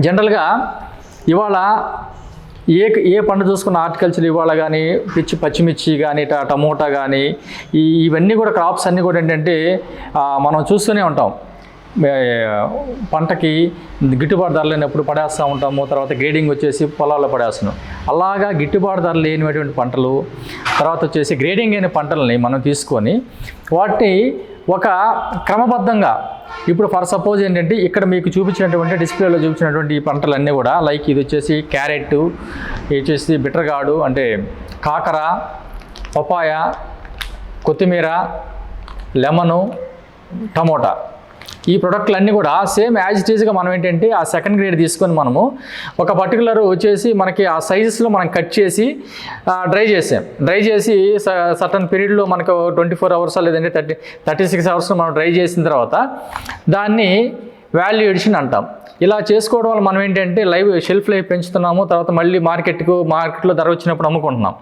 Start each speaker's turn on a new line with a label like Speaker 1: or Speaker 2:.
Speaker 1: జనరల్గా ఇవాళ ఏ ఏ పంట చూసుకున్న ఆర్టికల్చర్ ఇవాళ కానీ పిచ్చి పచ్చిమిర్చి కానీ ట- టమోటా కానీ ఈ ఇవన్నీ కూడా క్రాప్స్ అన్నీ కూడా ఏంటంటే మనం చూస్తూనే ఉంటాం. పంటకి గిట్టుబాటు ధర లేనప్పుడు పడేస్తూ ఉంటాము తర్వాత గ్రేడింగ్ వచ్చేసి పొలాల్లో పడేస్తున్నాం. అలాగా గిట్టుబాటు ధర లేనిటువంటి పంటలు తర్వాత వచ్చేసి గ్రేడింగ్ అయిన పంటలని మనం తీసుకొని వాటిని ఒక క్రమబద్ధంగా ఇప్పుడు ఫర్ సపోజ్ ఏంటంటే ఇక్కడ మీకు చూపించినటువంటి డిస్ప్లేలో చూపించినటువంటి ఈ పంటలన్నీ కూడా లైక్ ఇది వచ్చేసి క్యారెట్ ఇది వచ్చేసి బిట్రగాడు అంటే కాకర పపాయ కొత్తిమీర లెమను టమోటా. ఈ ప్రొడక్ట్లన్నీ కూడా సేమ్ యాజ్ ఇట్ ఈస్గా మనం ఏంటంటే ఆ సెకండ్ గ్రేడ్ తీసుకొని మనము ఒక పర్టికులర్ వచ్చేసి మనకి ఆ సైజెస్లో మనం కట్ చేసి డ్రై చేసాం. డ్రై చేసి సర్టన్ పీరియడ్లో మనకు ట్వంటీ ఫోర్ అవర్స్ లేదంటే థర్టీ థర్టీ సిక్స్ అవర్స్ మనం డ్రై చేసిన తర్వాత దాన్ని వాల్యూ ఎడిషన్ అంటాం. ఇలా చేసుకోవడం వల్ల మనం ఏంటంటే లైవ్ షెల్ఫ్ లైఫ్ పెంచుతున్నాము తర్వాత మళ్ళీ మార్కెట్కు మార్కెట్లో ధర వచ్చినప్పుడు అమ్ముకుంటున్నాం.